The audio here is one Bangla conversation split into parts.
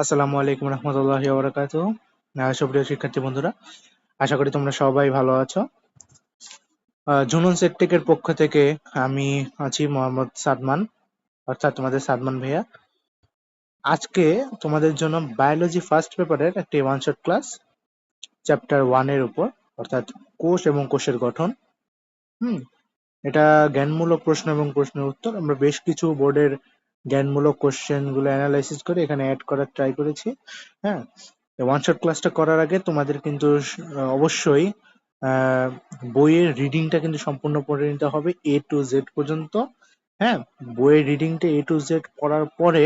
আসসালামু আলাইকুম রহমতুল্লাহি ওবরাকাত সুপ্রিয় শিক্ষার্থী বন্ধুরা, আশা করি তোমরা সবাই ভালো আছো। জুনুন সেটটেকের পক্ষ থেকে আমি আছি মোহাম্মদ সাদমান, অর্থাৎ তোমাদের সাদমান ভাইয়া। আজকে তোমাদের জন্য বায়োলজি ফার্স্ট পেপারের একটি ওয়ান শট ক্লাস চ্যাপ্টার ওয়ানের উপর, অর্থাৎ কোষ এবং কোষের গঠন। হুম, এটা জ্ঞানমূলক প্রশ্ন এবং প্রশ্নের উত্তর। আমরা বেশ কিছু বোর্ডের জ্ঞানমূলক কোশ্চেনগুলো অ্যানালাইসিস করে এখানে অ্যাড করার ট্রাই করেছি হ্যাঁ? ওয়ান শট ক্লাসটা করার আগে তোমাদের কিন্তু অবশ্যই বইয়ের রিডিংটা কিন্তু সম্পূর্ণ পড়ে নিতে হবে এ টু জেড পর্যন্ত হ্যাঁ? বইয়ের রিডিংটা এ টু জেড পড়ার পরে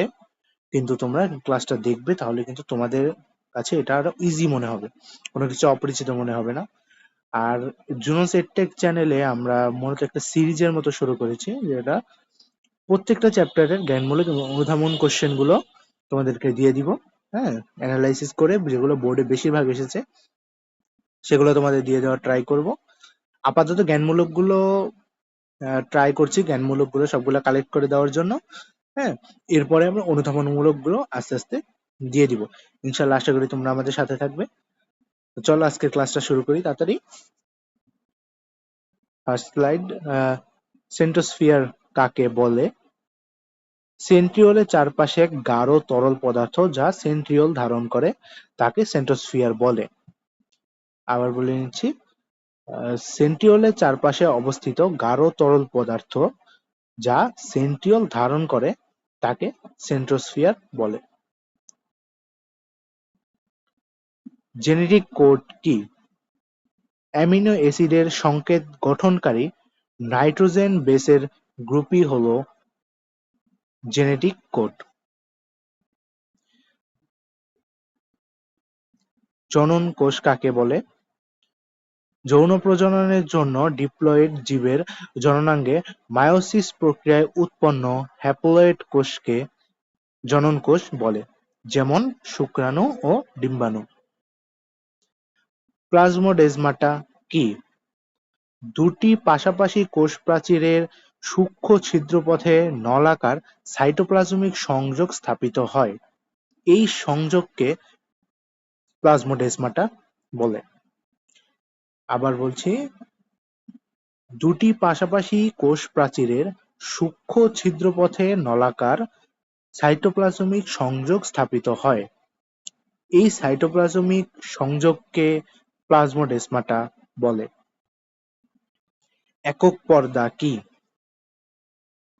কিন্তু তোমরা ক্লাসটা দেখবে, তাহলে কিন্তু তোমাদের কাছে এটা আরও ইজি মনে হবে। কোনো কিছু অপরিচিত মনে হবে না। আর জুনোস এডটেক চ্যানেলে আমরা মূলত একটা সিরিজের মতো শুরু করেছি, যেটা প্রত্যেকটা চ্যাপ্টারের জ্ঞানমূলক এবং অনুধাবন কোশ্চেনগুলো তোমাদেরকে দিয়ে দিব হ্যাঁ? অ্যানালাইসিস করে যেগুলো বোর্ডে বেশিরভাগ এসেছে, সেগুলো তোমাদের দিয়ে দেওয়ার ট্রাই করব। আপাতত জ্ঞানমূলকগুলো ট্রাই করছি জ্ঞানমূলকগুলো সবগুলো কালেক্ট করে দেওয়ার জন্য হ্যাঁ? এরপরে আমরা অনুধাবনমূলকগুলো আস্তে আস্তে দিয়ে দিব। ইনশাল্লাহ আশা করি তোমরা আমাদের সাথে থাকবে। চলো আজকের ক্লাসটা শুরু করি তাড়াতাড়ি। ফার্স্ট স্লাইড সেন্টোস্ফিয়ার কাকে বলে? সেন্ট্রিওলের চারপাশে এক গাঢ় তরল পদার্থ যা সেন্ট্রিওল ধারণ করে, তাকে সেন্ট্রোস্ফিয়ার বলে। আবার বলে নিচ্ছি সেন্ট্রিওলের চারপাশে অবস্থিত গাঢ় তরল পদার্থ যা সেন্ট্রিওল ধারণ করে, তাকে সেন্ট্রোস্ফিয়ার বলে। জেনেটিক কোড কি? অ্যামিনো অ্যাসিডের সংকেত গঠনকারী নাইট্রোজেন বেসের গ্রুপই হল জেনেটিক কোড। জনন কোষ কাকে বলে? যৌন প্রজননের জন্য ডিপ্লয়েড জীবের জননাঙ্গে মায়োসিস প্রক্রিয়ায় উৎপন্ন হ্যাপ্লয়েড কোষকে জনন কোষ বলে, যেমন শুক্রাণু ও ডিম্বাণু। প্লাজমোডেজমাটা কি? দুটি পাশাপাশি কোষ প্রাচীরের সূক্ষ্ম ছিদ্রপথে নলাকার সাইটোপ্লাজমিক সংযোগ স্থাপিত হয়। এই সংযোগকে প্লাজমোডেজমাটা বলে। আবার বলছি, দুটি পাশাপাশি কোষ প্রাচীরের সূক্ষ্ম ছিদ্রপথে নলাকার সাইটোপ্লাজমিক সংযোগ স্থাপিত হয়। এই সাইটোপ্লাজমিক সংযোগকে প্লাজমোডেসমাটা বলে। একক পর্দা কি?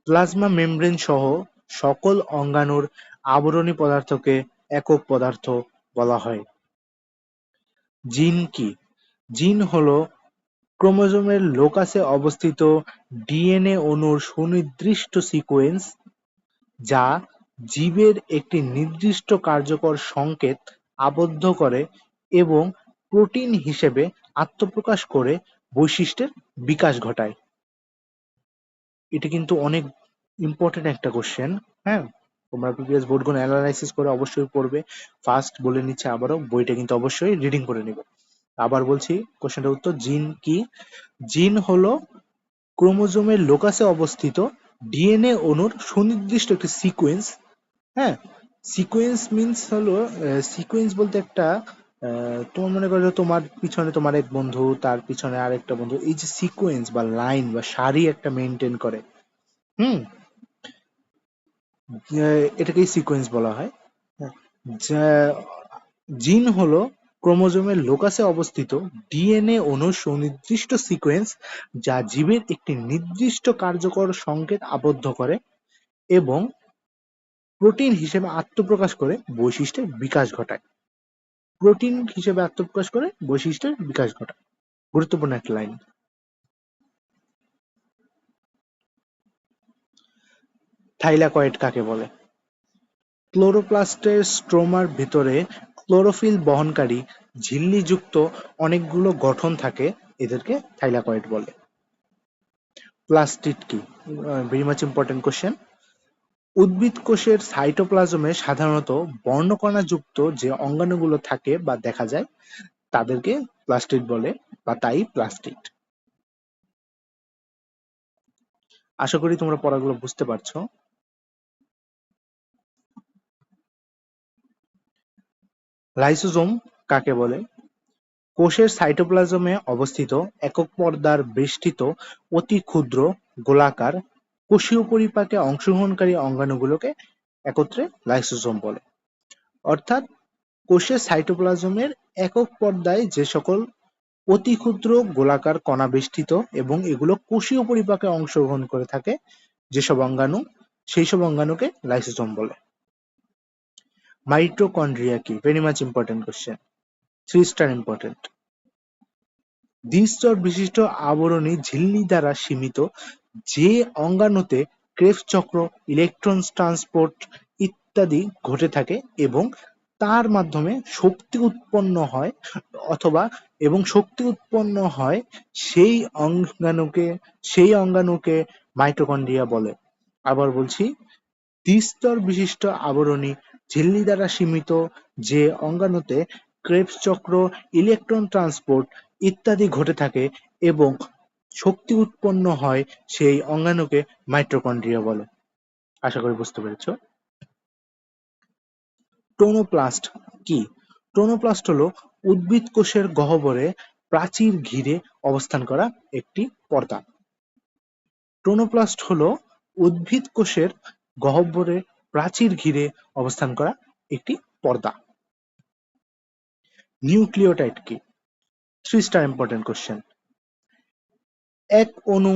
প্লাজমা মেমব্রেন সহ সকল অঙ্গাণুর আবরণী পদার্থকে একক পদার্থ বলা হয়। জিন কি? জিন হল ক্রোমোজোমের লোকাসে অবস্থিত ডিএনএ অণুর সুনির্দিষ্ট সিকোয়েন্স যা জীবের একটি নির্দিষ্ট কার্যকর সংকেত আবদ্ধ করে এবং প্রোটিন হিসেবে আত্মপ্রকাশ করে বৈশিষ্ট্যের বিকাশ ঘটায় এটা কিন্তু অনেক ইম্পর্টেন্ট একটা কোশ্চেন হ্যাঁ? তোমরা প্রিভিয়াস বোর্ডগুলো অ্যানালাইসিস করে অবশ্যই পড়বে। ফার্স্ট বলে নিচ্ছে আবারও, বইটা কিন্তু অবশ্যই রিডিং করে নেবে। আবার বলছি কোশ্চেনটার উত্তর, জিন কি? জিন হলো ক্রোমোজোমের লোকাসে অবস্থিত ডিএনএ অণুর সুনির্দিষ্ট একটি সিকোয়েন্স হ্যাঁ? সিকোয়েন্স মিনস হলো সিকোয়েন্স বলতে একটা তোমার মনে করো তোমার পিছনে তোমার এক বন্ধু, তার পিছনে আরেকটা বন্ধু, এই যে সিকোয়েন্স বা লাইন বা সারি একটা মেনটেন করে, হুম? এটাকেই সিকোয়েন্স বলা হয়। জিন হলো ক্রোমোজোমের লোকাসে অবস্থিত ডিএনএ অণুর সুনির্দিষ্ট সিকোয়েন্স যা জীবের একটি নির্দিষ্ট কার্যকর সংকেত আবদ্ধ করে এবং প্রোটিন হিসেবে আত্মপ্রকাশ করে বৈশিষ্ট্যের বিকাশ ঘটায়। প্রোটিন হিসেবে আত্মপ্রকাশ করে বৈশিষ্ট্যের বিকাশ ঘটায়। গুরুত্বপূর্ণ একটা লাইন। থাইলাকয়েড কাকে বলে? ক্লোরোপ্লাস্টের স্ট্রোমার ভিতরে ক্লোরোফিল বহনকারী ঝিল্লিযুক্ত অনেকগুলো গঠন থাকে, এদেরকে থাইলাকয়েড বলে। প্লাস্টিড কি? ভেরি মাচ ইম্পর্টেন্ট কোশ্চেন উদ্ভিদ কোষের সাইটোপ্লাজমে সাধারণত বর্ণকণাযুক্ত যে অঙ্গাণুগুলো থাকে বা দেখা যায়, তাদেরকে প্লাস্টিড বলে বা তাই প্লাস্টিড আশা করি তোমরা পড়াগুলো বুঝতে পারছ। লাইসোজোম কাকে বলে? কোষের সাইটোপ্লাজমে অবস্থিত একক পর্দার বেষ্টিত অতি ক্ষুদ্র গোলাকার কোষীয় পরিপাকে অংশগ্রহণকারী অঙ্গাণুগুলোকে একত্রে লাইসোজোম বলে। অর্থাৎ কোষের সাইটোপ্লাজমের একক পর্দায় যে সকল অতি ক্ষুদ্র গোলাকার কণা বেষ্টিত এবং এগুলো কোষীয় পরিপাকে অংশগ্রহণ করে থাকে, যেসব অঙ্গাণু, সেই সব অঙ্গাণুকে লাইসোজোম বলে। মাইটোকন্ড্রিয়া কি? Very much important question three star important দ্বিস্তর বিশিষ্ট আবরণী ঝিল্লি দ্বারা সীমিত যে অঙ্গাণুতে ক্রেবস চক্র, ইলেকট্রন ট্রান্সপোর্ট ইত্যাদি ঘটে থাকে এবং তার মাধ্যমে শক্তি উৎপন্ন হয় অথবা এবং শক্তি উৎপন্ন হয় সেই অঙ্গাণুকে সেই অঙ্গাণুকে মাইটোকন্ড্রিয়া বলে। আবার বলছি, দ্বিস্তর বিশিষ্ট আবরণী ঝিল্লি দ্বারা সীমিত যে অঙ্গাণুতে ক্রেবস চক্র, ইলেকট্রন ট্রান্সপোর্ট ইত্যাদি ঘটে থাকে এবং শক্তি উৎপন্ন হয় সেই অঙ্গাণুকে মাইটোকন্ড্রিয়া বলে। আশা করি বুঝতে পেরেছ? টোনোপ্লাস্ট কি? টোনোপ্লাস্ট হলো উদ্ভিদ কোষের গহ্বরে প্রাচীর ঘিরে অবস্থান করা একটি পর্দা। টোনোপ্লাস্ট হলো উদ্ভিদ কোষের গহ্বরে প্রাচীর ঘিরে অবস্থান করা একটি পর্দা। নিউক্লিওটাইড কি? থ্রি স্টার ইম্পর্টেন্ট কোশ্চেন এক অণু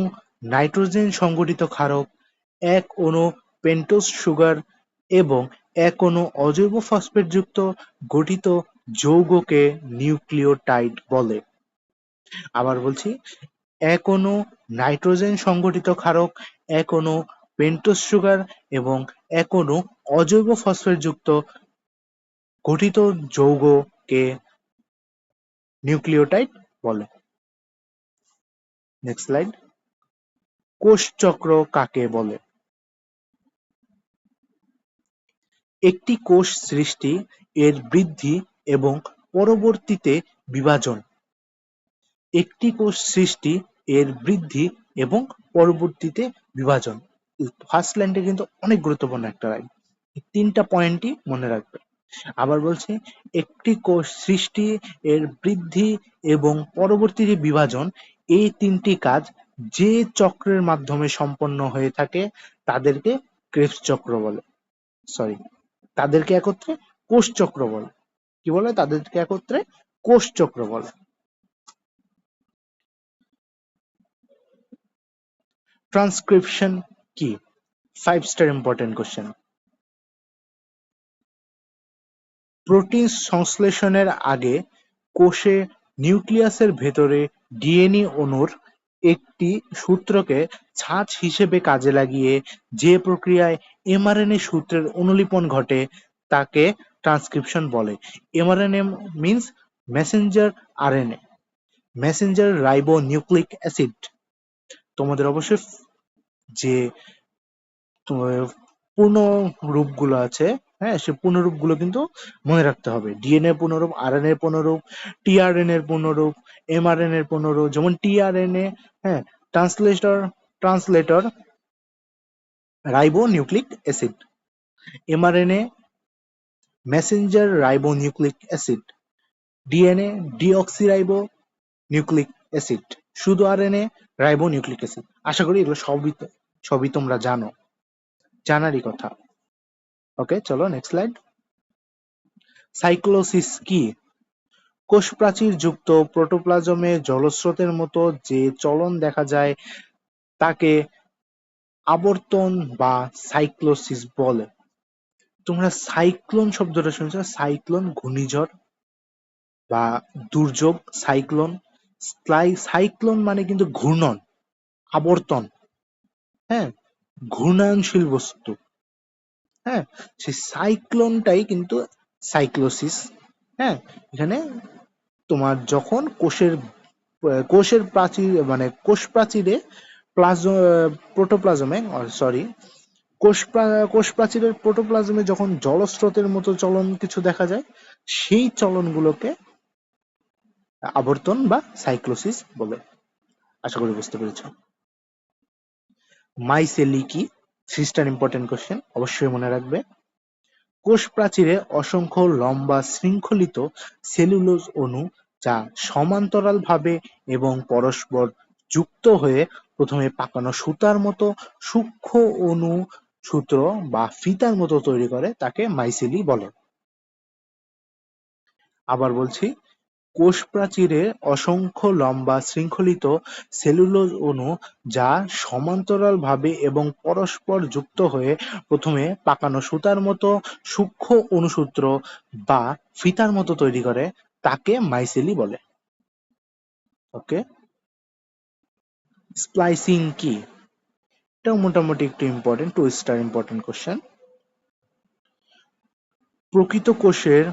নাইট্রোজেন সংগঠিত ক্ষারক, এক অণু পেন্টোজ সুগার এবং এক অণু অজৈব ফসফেটযুক্ত গঠিত যৌগকে নিউক্লিওটাইড বলে। আবার বলছি, এক অণু নাইট্রোজেন সংগঠিত ক্ষারক, এক অণু পেন্টোজ সুগার এবং এক অণু অজৈব ফসফেটযুক্ত গঠিত যৌগকে নিউক্লিওটাইড বলে। কোষচক্র কাকে বলে? একটি কোষ সৃষ্টি, এর বৃদ্ধি এবং পরবর্তীতে বিভাজন। একটি কোষ সৃষ্টি, এর বৃদ্ধি এবং পরবর্তীতে বিভাজন। ফার্স্ট লাইনটা কিন্তু অনেক গুরুত্বপূর্ণ একটা লাইন তিনটা পয়েন্টই মনে রাখবে। আবার বলছে, একটি কোষ সৃষ্টি, এর বৃদ্ধি এবং পরবর্তীতে বিভাজন এই তিনটি কাজ যে চক্রের মাধ্যমে সম্পন্ন হয়ে থাকে, তাদেরকে ক্রেবস চক্র বলে। সরি তাদেরকে একত্রে কোষ চক্র বলে। কি বলে? তাদেরকে একত্রে কোষ চক্র বলে। ট্রান্সক্রিপশন কি? Five star important question protein সংশ্লেষণের আগে কোষে নিউক্লিয়াসের ভেতরে ডিএনএ অণুর একটি সূত্রকে ছাঁচ হিসেবে কাজে লাগিয়ে যে প্রক্রিয়ায় এমআরএনএ সূত্রের অনুলিপন ঘটে তাকে ট্রান্সক্রিপশন বলে। MRNA means messenger RNA messenger ribonucleic acid তোমাদের অবশ্যই যে পূর্ণ রূপগুলো আছে হ্যাঁ সে পূর্ণরূপগুলো কিন্তু মনে রাখতে হবে। ডিএনএ পূর্ণরূপ আরএনএ পূর্ণরূপ টিআরএন এর পূর্ণরূপ এমআরএন এর পূর্ণরূপ যেমন টিআরএনএ হ্যাঁ translator translator ribonucleic acid, mRNA, messenger ribonucleic acid, DNA deoxyribonucleic acid, শুধু আরএনএ রাইবো নিউক্লিক অ্যাসিড। আশা করি এগুলো সবই সবই তোমরা জানো। জানারই কথা। ওকে চলো নেক্সট স্লাইড সাইক্লোসিস কি? কোষ প্রাচীর যুক্ত প্রোটোপ্লাজমে জলস্রোতের মতো যে চলন দেখা যায়, তাকে আবর্তন বা সাইক্লোসিস বলে। তোমরা সাইক্লোন শব্দটা শুনেছো? সাইক্লোন ঘূর্ণিঝড় বা দুর্যোগ, সাইক্লোন। সাইক্লোন মানে কিন্তু ঘূর্ণন, আবর্তন। হ্যাঁ ঘূর্ণায়নশীল বস্তু। হ্যাঁ? সেই সাইক্লোনটাই কিন্তু সাইক্লোসিস হ্যাঁ? এখানে তোমার যখন কোষের কোষের প্রাচীর মানে কোষ প্রাচীরে প্লাজ প্রোটোপ্লাজমে সরি কোষ কোষ প্রাচীরের প্রোটোপ্লাজমে যখন জলস্রোতের মতো চলন কিছু দেখা যায়, সেই চলনগুলোকে আবর্তন বা সাইক্লোসিস বলে। আশা করি বুঝতে পেরেছ। মাইসেলি কি? থ্রি স্টার ইম্পর্টেন্ট কোশ্চেন অবশ্যই মনে রাখবে কোষ প্রাচীরে অসংখ্য লম্বা শৃঙ্খলিত সেলুলোজ অণু যা সমান্তরালভাবে এবং পরস্পর যুক্ত হয়ে প্রথমে পাকানো সুতার মতো সূক্ষ্ম অণু সূত্র বা ফিতার মতো তৈরি করে, তাকে মাইসেলি বলে। আবার বলছি কোষ প্রাচীরে অসংখ্য লম্বা শৃঙ্খলিত সেলুলোজ অণু যা সমান্তরালভাবে এবং পরস্পর যুক্ত হয়ে প্রথমে পাকানো সুতার মতো সূক্ষ্ম অণুসূত্র বা ফিতার মতো তৈরি করে তাকে মাইসেলি বলে। ওকে? স্প্লাইসিং কি? এটাও মোটামুটি একটু important two star important question প্রকৃত কোষের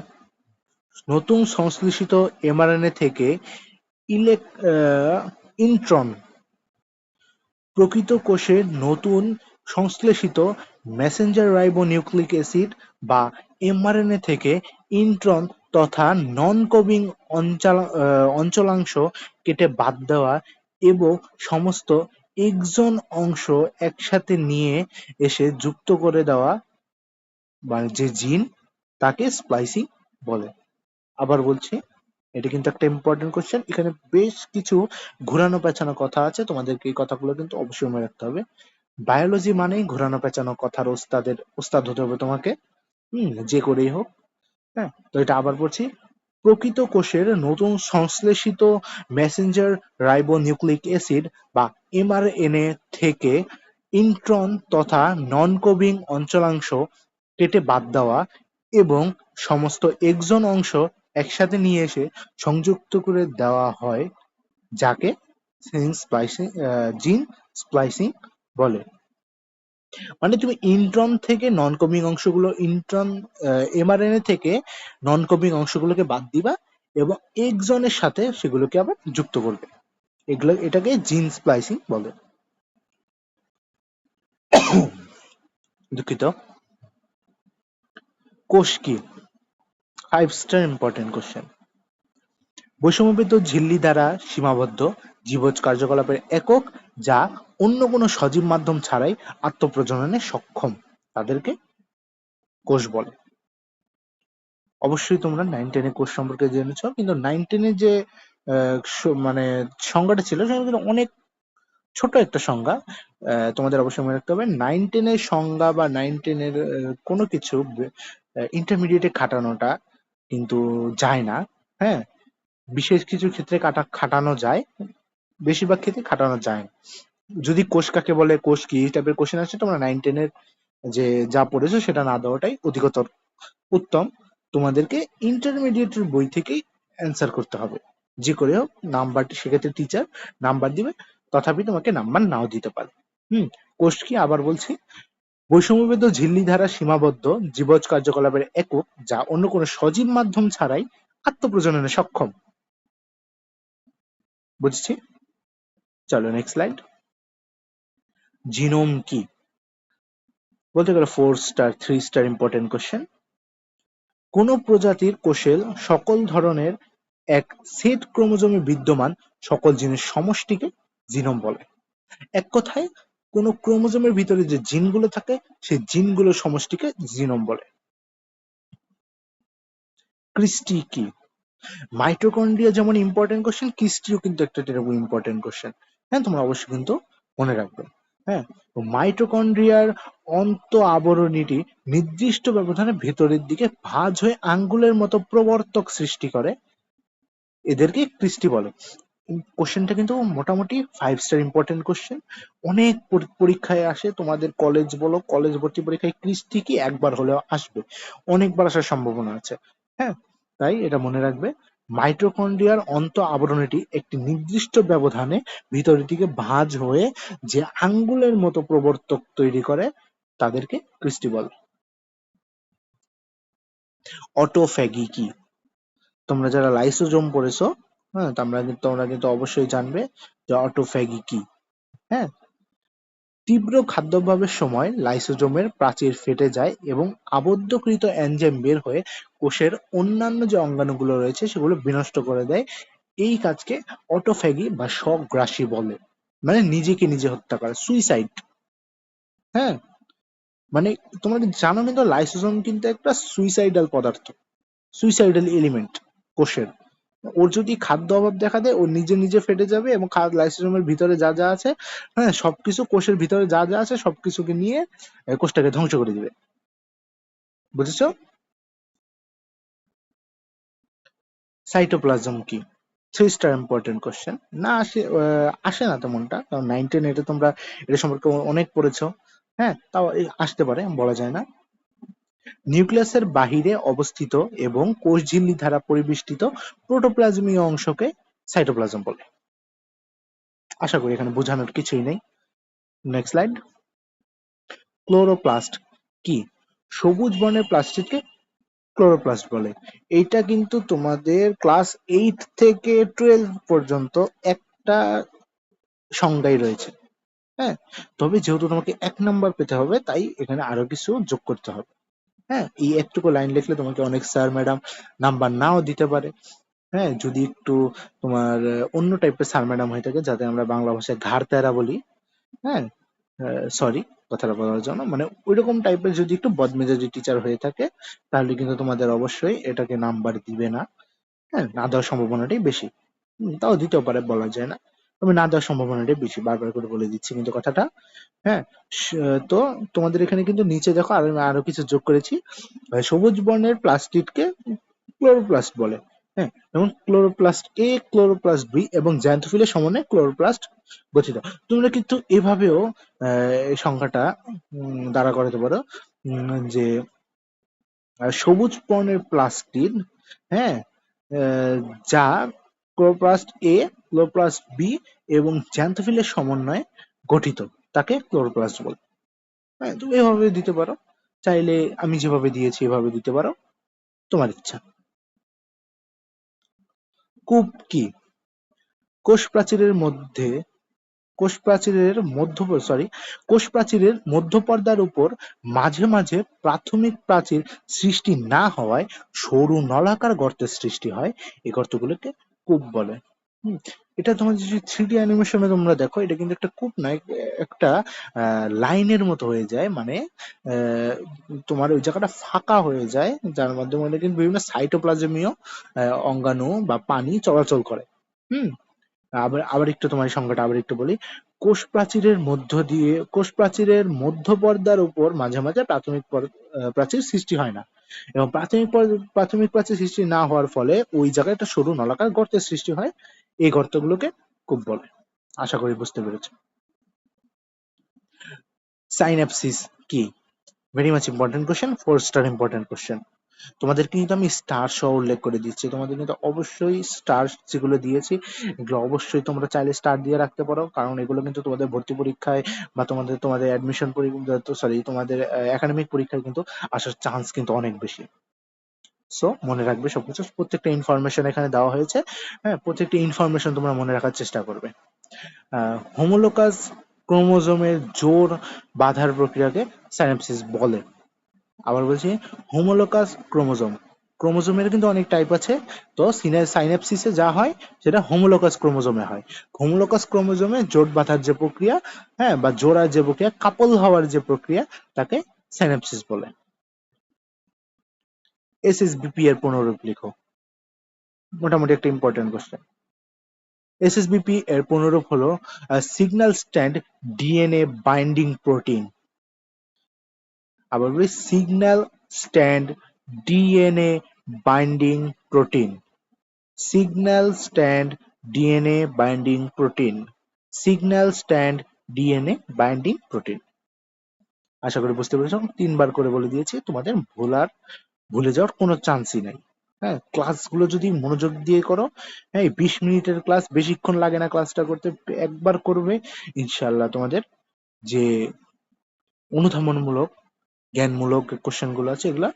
নতুন সংশ্লেষিত এমআরএনএ থেকে ইন্ট্রন প্রকৃত কোষের নতুন সংশ্লেষিত মেসেঞ্জার রাইবোনিউক্লিক অ্যাসিড বা এমআরএনএ থেকে ইন্ট্রন তথা নন-কোডিং অঞ্চলাংশ কেটে বাদ দেওয়া এবং সমস্ত এক্সন অংশ একসাথে নিয়ে এসে যুক্ত করে দেওয়া বা যে জিন, তাকে স্প্লাইসিং বলে। আবার বলছি, এটা কিন্তু একটা ইম্পর্টেন্ট কোশ্চেন এখানে বেশ কিছু ঘোরানো পেঁচানো কথা আছে, তোমাদেরকে এই কথাগুলো কিন্তু অবশ্যই মনে রাখতে হবে। বায়োলজি মানেই ঘোরানো পেঁচানো কথার ওস্তাদের, ওস্তাদ হতে হবে তোমাকে। হম, যে করেই হোক। হ্যাঁ তো এটা আবার বলছি, প্রকৃত কোষের নতুন সংশ্লেষিত মেসেঞ্জার রাইবোনিউক্লিক অ্যাসিড বা এমআরএনএ থেকে ইন্ট্রন তথা নন কোডিং অঞ্চলাংশ কেটে বাদ দেওয়া এবং সমস্ত এক্সন অংশ একসাথে নিয়ে এসে সংযুক্ত করে দেওয়া হয়, যাকে জিন স্প্লাইসিং বলে। মানে তুমি ইন্ট্রন থেকে নন কমিং অংশগুলো ইন্ট্রন এমআরএনএ থেকে নন কমিং অংশগুলোকে বাদ দিবা এবং এক্সনের সাথে সেগুলোকে আবার যুক্ত করবে। এগুলো, এটাকে জিন স্প্লাইসিং বলে। দুঃখিত। কোষ কি? ফাইভ স্টার ইম্পর্টেন্ট কোশ্চেন বৈষম্যবৃত্ত ঝিল্লি দ্বারা সীমাবদ্ধ জীবজ কার্যকলাপের একক যা অন্য কোনো সজীব মাধ্যম ছাড়াই আত্মপ্রজননে সক্ষম। তাদেরকে কোষ বলে। অবশ্যই তোমরা নাইন টেনে কোষ সম্পর্কে জেনেছ, কিন্তু নাইন টেনের যে মানে সংজ্ঞাটা ছিল সেটা কিন্তু অনেক ছোট একটা সংজ্ঞা তোমাদের অবশ্যই মনে রাখতে হবে। নাইন টেনের সংজ্ঞা বা নাইন টেনের কোনো কিছু ইন্টারমিডিয়েটে খাটানোটা কিন্তু যায় না হ্যাঁ? বিশেষ কিছু ক্ষেত্রে কাটা, খাটানো যায়। বেশিরভাগ ক্ষেত্রে খাটানো যায়। না যদি কোষ কাকে বলে, কোষ কি এই টাইপের কোশ্চেন আছে তোমরা নাইন টেনের যে যা পড়েছো সেটা না দেওয়াটাই অধিকতর উত্তম। তোমাদেরকে ইন্টারমিডিয়েটের বই থেকেই অ্যান্সার করতে হবে। যে করে হোক নাম্বারটি সেক্ষেত্রে টিচার নাম্বার দিবে, তথাপি তোমাকে নাম্বার নাও দিতে পারে। হুম? কোষ কি? আবার বলছি বৈষম্যবেদ ঝিল্লি দ্বারা সীমাবদ্ধ জীবজ কার্যকলাপের একক যা অন্য কোনো সজীব মাধ্যম ছাড়াই আত্মপ্রজননে সক্ষম। বুঝছি? চলো নেক্সট স্লাইড জিনোম কি? বলতে গেলে four star three star important question কোন প্রজাতির কোষের সকল ধরনের এক সেট ক্রোমোজোমে বিদ্যমান সকল জিনের সমষ্টিকে জিনোম বলে। এক কথায় কোনো ক্রোমোজোমের ভিতরে যে জিনগুলো থাকে, সেই জিনগুলোর সমষ্টিকে জিনোম বলে। ক্রিস্টি কি? মাইটোকন্ড্রিয়া যেমন ইম্পর্টেন্ট কোশ্চেন ক্রিস্টিও কিন্তু একটা এরকম ইম্পর্টেন্ট কোশ্চেন হ্যাঁ তোমরা অবশ্যই কিন্তু মনে রাখবে। হ্যাঁ মাইটোকন্ড্রিয়ার অন্ত আবরণীটি নির্দিষ্ট ব্যবধানে ভেতরের দিকে ভাঁজ হয়ে আঙ্গুলের মতো প্রবর্তক সৃষ্টি করে। এদেরকে ক্রিস্টি বলে। কোশ্চেনটা কিন্তু মোটামুটি ফাইভ স্টার ইম্পর্টেন্ট কোশ্চেন অনেক পরীক্ষায় আসে তোমাদের কলেজ বলো কলেজ ভর্তি পরীক্ষায় ক্রিস্টি কি একবার হলেও আসবে। অনেকবার আসার সম্ভাবনা আছে। হ্যাঁ তাই এটা মনে রাখবে। মাইটোকন্ড্রিয়ার অন্ত আবরণীটি একটি নির্দিষ্ট ব্যবধানে ভিতরের দিকে ভাঁজ হয়ে যে আঙ্গুলের মতো প্রবর্তক তৈরি করে, তাদেরকে ক্রিস্টি বলে। অটোফ্যাগি কি? তোমরা যারা লাইসোজোম পড়েছো হ্যাঁ তোমরা কিন্তু তোমরা কিন্তু অবশ্যই জানবে যে অটোফ্যাগি কি। হ্যাঁ? তীব্র খাদ্যাভ্যাসের সময় লাইসোজোমের প্রাচীর ফেটে যায় এবং আবদ্ধকৃত এনজাইম বের হয়ে কোষের অন্যান্য যে অঙ্গাণুগুলো রয়েছে সেগুলো বিনষ্ট করে দেয়। এই কাজকে অটোফ্যাগি বা স্বগ্রাসী বলে। মানে নিজেকে নিজে হত্যা করা সুইসাইড হ্যাঁ? মানে তোমরা জানো কিন্তু লাইসোজোম কিন্তু একটা সুইসাইডাল পদার্থ সুইসাইডাল এলিমেন্ট কোষের। ওর যদি খাদ্য অভাব দেখা দেয়, ও নিজে নিজে ফেটে যাবে এবং লাইসোজোমের ভিতরে যা যা আছে হ্যাঁ সবকিছু কোষের ভিতরে যা যা আছে, সবকিছুকে নিয়ে কোষটাকে ধ্বংস করে দিবে। বুঝেছ? সাইটোপ্লাজম কি? থ্রি স্টার ইম্পর্টেন্ট কোশ্চেন না আসে আসে না তেমনটা, কারণ নাইন টেন এটা তোমরা এটা সম্পর্কে অনেক পড়েছো। হ্যাঁ তাও আসতে পারে, বলা যায় না। নিউক্লিয়াসের বাহিরে অবস্থিত এবং কোষঝিল্লি দ্বারা পরিবেষ্টিত প্রোটোপ্লাজমীয় অংশকে সাইটোপ্লাজম বলে। আশা করি এখানে বোঝানোর কিছুই নেই। নেক্সট স্লাইড ক্লোরোপ্লাস্ট কি? সবুজ বর্ণের প্লাস্টিককে ক্লোরোপ্লাস্ট বলে। এইটা কিন্তু তোমাদের ক্লাস এইট থেকে টুয়েলভ পর্যন্ত একটা সংজ্ঞাই রয়েছে। হ্যাঁ? তবে যেহেতু তোমাকে এক নাম্বার পেতে হবে, তাই এখানে আরও কিছু যোগ করতে হবে। হ্যাঁ এই একটুকু লাইন লিখলে তোমাকে অনেক স্যার ম্যাডাম নাম্বার নাও দিতে পারে। হ্যাঁ যদি একটু তোমার অন্য টাইপের স্যার ম্যাডাম হয়ে থাকে, যাতে আমরা বাংলা ভাষায় ঘাড় তেরা বলি। হ্যাঁ সরি কথাটা বলার জন্য। মানে ওইরকম টাইপের যদি একটু বদমেজাজি টিচার হয়ে থাকে, তাহলে কিন্তু তোমাদের অবশ্যই এটাকে নাম্বার দিবে না। হ্যাঁ না দেওয়ার সম্ভাবনাটাই বেশি। তাও দিতেও পারে, বলা যায় না। তবে না দেওয়ার সম্ভাবনাটাই বেশি, বারবার করে বলে দিচ্ছি কিন্তু কথাটা। হ্যাঁ তো তোমাদের এখানে কিন্তু নিচে দেখো আরও আরও কিছু যোগ করেছি। সবুজ বর্ণের প্লাস্টিককে ক্লোরোপ্লাস্ট বলে। হ্যাঁ যেমন ক্লোরোপ্লাস্ট এ ক্লোরোপ্লাস্ট বি এবং জ্যান্থোফিলের সমন্বয়ে ক্লোরোপ্লাস্ট গঠিত। তোমরা কিন্তু এভাবেও এই সংখ্যাটা দ্বারা করাতে পারো যে সবুজ বর্ণের প্লাস্টিড হ্যাঁ যা ক্লোরোপ্লাস্ট এ ক্লোরোপ্লাস্ট বি এবং জ্যান্থোফিলের সমন্বয়ে গঠিত। তাকে ক্লোরোপ্লাস্ট বলে। হ্যাঁ তুমি এভাবে দিতে পারো। চাইলে আমি যেভাবে দিয়েছি এভাবে দিতে পারো। তোমার ইচ্ছা। কূপ কি? কোষ প্রাচীরের মধ্যে, কোষ প্রাচীরের মধ্য সরি কোষ প্রাচীরের মধ্যপর্দার উপর মাঝে মাঝে প্রাথমিক প্রাচীর সৃষ্টি না হওয়ায় সরু নলাকার গর্তের সৃষ্টি হয়। এই গর্তগুলোকে কূপ বলে। হুম, এটা তোমার যদি থ্রি অ্যানিমেশনে তোমরা দেখো এটা কিন্তু একটা কূপ নয় একটা লাইনের মতো হয়ে যায়। মানে তোমার ওই জায়গাটা ফাঁকা হয়ে যায় যার মাধ্যমে কিন্তু বিভিন্ন সাইটোপ্লাজমীয় অঙ্গাণু বা পানি চলাচল করে। হুম আবার আবার একটু তোমার সংজ্ঞাটা আবার একটু বলি। কোষ প্রাচীরের মধ্য দিয়ে কোষ প্রাচীরের মধ্য পর্দার উপর মাঝে মাঝে প্রাথমিক প্রাচীর সৃষ্টি হয় না। এবং প্রাথমিক পর- প্রাথমিক প্রাচীর সৃষ্টি না হওয়ার ফলে ওই জায়গায় একটা সরু নলাকার গর্তের সৃষ্টি হয়। এই গর্তগুলোকে কূপ বলে। আশা করি বুঝতে পেরেছি সাইন্যাপসিস কি? Very much important question four star important question তোমাদের কিন্তু আমি স্টার সহ উল্লেখ করে দিচ্ছি। তোমাদের কিন্তু অবশ্যই স্টার যেগুলো দিয়েছি, এগুলো অবশ্যই তোমরা চাইলে স্টার দিয়ে রাখতে পারো। কারণ এগুলো কিন্তু তোমাদের ভর্তি পরীক্ষায় বা তোমাদের তোমাদের অ্যাডমিশন পরীক্ষা সরি তোমাদের একাডেমিক পরীক্ষায় কিন্তু আসার চান্স কিন্তু অনেক বেশি। সো মনে রাখবে সবকিছু। প্রত্যেকটা ইনফরমেশন এখানে দেওয়া হয়েছে। হ্যাঁ প্রত্যেকটা ইনফরমেশন তোমরা মনে রাখার চেষ্টা করবে। হোমোলোকাস ক্রোমোজোমের জোর বাঁধার প্রক্রিয়াকে সাইনাপসিস বলে। আবার বলছি হোমোলোকাস ক্রোমোজোম ক্রোমোজোমের কিন্তু অনেক টাইপ আছে। তো সাইনাপসিসে যা হয়, সেটা হোমোলোকাস ক্রোমোজোমে হয়। হোমোলোকাস ক্রোমোজোমে জোট বাঁধার যে প্রক্রিয়া হ্যাঁ বা জোড়ার যে প্রক্রিয়া কাপল হওয়ার যে প্রক্রিয়া, তাকে সাইনাপসিস বলে। এসএসবিপি এর পুনরূপ লিখো। মোটামুটি একটা ইম্পর্টেন্ট কোশ্চেন এসএসবিপি এর পুনরূপ হলো single strand DNA binding protein বলি single strand DNA binding protein single strand DNA binding protein single strand DNA binding protein আশা করি বুঝতে পেরেছ তিনবার করে বলে দিয়েছি, তোমাদের ভুলার, ভুলে যাওয়ার কোনো চান্সই নাই। হ্যাঁ ক্লাসগুলো যদি মনোযোগ দিয়ে করো হ্যাঁ বিশ মিনিটের ক্লাস বেশিক্ষণ লাগে না ক্লাসটা করতে, একবার করবে ইনশাল্লাহ তোমাদের যে অনুধাবনমূলক জ্ঞানমূলক কোশ্চেনগুলো আছে, এগুলা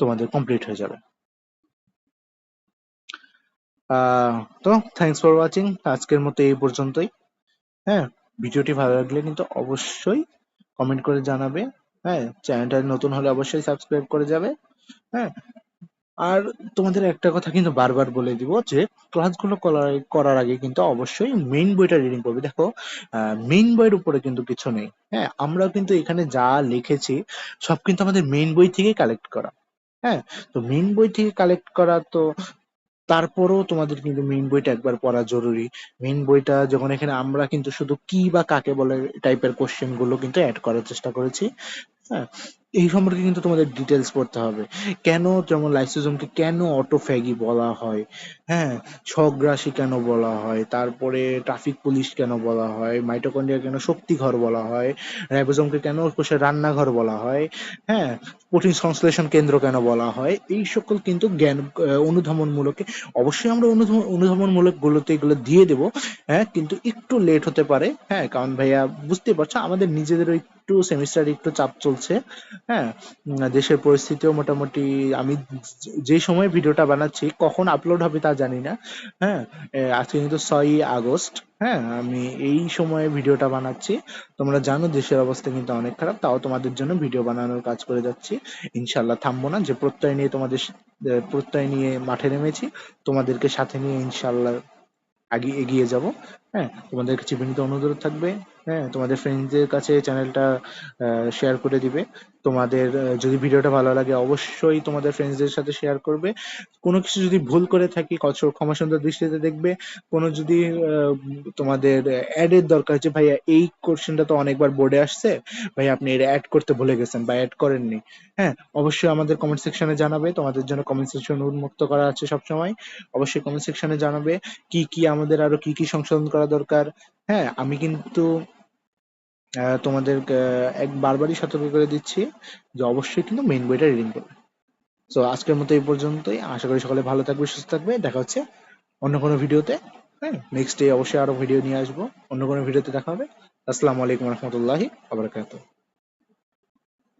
তোমাদের কমপ্লিট হয়ে যাবে। তো থ্যাংকস ফর ওয়াচিং আজকের মতো এই পর্যন্তই। হ্যাঁ ভিডিওটি ভালো লাগলে কিন্তু অবশ্যই কমেন্ট করে জানাবে। হ্যাঁ চ্যানেলটা নতুন হলে অবশ্যই সাবস্ক্রাইব করে যাবে। হ্যাঁ আর তোমাদের একটা কথা কিন্তু বারবার বলে দিব যে ক্লাসগুলো করার আগে কিন্তু অবশ্যই মেইন বইটা রিডিং করবে। দেখো মেইন বইয়ের উপরে কিন্তু কিছু নেই। হ্যাঁ আমরা কিন্তু এখানে যা লিখেছি, সব কিন্তু আমাদের মেইন বই থেকে কালেক্ট করা। হ্যাঁ তো মেইন বই থেকে কালেক্ট করা তো, তারপরেও তোমাদের কিন্তু মেইন বইটা একবার পড়া জরুরি। মেইন বইটা যখন এখানে আমরা কিন্তু শুধু কি বা কাকে বলে টাইপের কোশ্চেনগুলো কিন্তু অ্যাড করার চেষ্টা করেছি। হ্যাঁ এই সম্পর্কে কিন্তু তোমাদের ডিটেলস পড়তে হবে। কেন যেমন লাইসোজোমকে কেন অটোফ্যাগি বলা হয়? হ্যাঁ স্বগ্রাসী কেন বলা হয়? তারপরে ট্রাফিক পুলিশ কেন বলা হয়? মাইটোকন্ড্রিয়া কেন শক্তিঘর বলা হয়? রাইবোজোমকে কেন কোষের রান্নাঘর বলা হয়? হ্যাঁ প্রোটিন সংশ্লেষণ কেন্দ্র কেন বলা হয়? এই সকল কিন্তু জ্ঞান অনুধাবনমূলক অবশ্যই আমরা অনুধাবন, অনুধাবনমূলক গুলোতে এগুলো দিয়ে দেব। হ্যাঁ কিন্তু একটু লেট হতে পারে। হ্যাঁ কারণ ভাইয়া বুঝতে পারছ, আমাদের নিজেদেরও একটু সেমিস্টার একটু চাপ চলছে। হ্যাঁ দেশের পরিস্থিতিও মোটামুটি আমি যে- সময় ভিডিওটা বানাচ্ছি, কখন আপলোড হবে তা জানি না। হ্যাঁ আজকে কিন্তু ছয়ই আগস্ট। হ্যাঁ আমি এই সময়ে ভিডিওটা বানাচ্ছি। তোমরা জানো দেশের অবস্থা কিন্তু অনেক খারাপ, তাও তোমাদের জন্য ভিডিও বানানোর কাজ করে যাচ্ছি। ইনশাল্লাহ থামবো না, যে প্রত্যয় নিয়ে তোমাদের প্রত্যয় নিয়ে মাঠে নেমেছি, তোমাদেরকে সাথে নিয়ে ইনশাল্লাহ আগে, এগিয়ে যাব হ্যাঁ? তোমাদের কাছে বিনীত অনুরোধ থাকবে হ্যাঁ? তোমাদের ফ্রেন্ডসদের কাছে চ্যানেলটা শেয়ার করে দিবে। তোমাদের যদি ভিডিওটা ভালো লাগে অবশ্যই তোমাদের ফ্রেন্ডসদের সাথে শেয়ার করবে। কোনো কিছু যদি ভুল করে থাকি, কঠোর ক্ষমা সুন্দর দৃষ্টিতে দেখবে। কোনো যদি তোমাদের অ্যাডের দরকার যে ভাইয়া, এই কোশ্চেনটা তো অনেকবার বোর্ডে আসছে। ভাই আপনি এটা অ্যাড করতে ভুলে গেছেন বা অ্যাড করেননি। হ্যাঁ অবশ্যই আমাদের কমেন্ট সেকশনে জানাবে। তোমাদের জন্য কমেন্ট সেকশন উন্মুক্ত করা আছে সবসময়। অবশ্যই কমেন্ট সেকশনে জানাবে, কি কি আমাদের আরও কি কি সংশোধন করা দরকার। হ্যাঁ আমি কিন্তু তোমাদের এক বারবারই সতর্ক করে দিচ্ছি যে অবশ্যই কিন্তু মেইন বইটা রিডিং করবে তো আজকের মতো এই পর্যন্তই। আশা করি সকলে ভালো থাকবে, সুস্থ থাকবে। দেখা হচ্ছে অন্য কোনো ভিডিওতে। হ্যাঁ নেক্সট ডে অবশ্যই আরও ভিডিও নিয়ে আসব। অন্য কোনো ভিডিওতে দেখা হবে। আসসালামু আলাইকুম রহমতুল্লাহি আবরাকাতুহ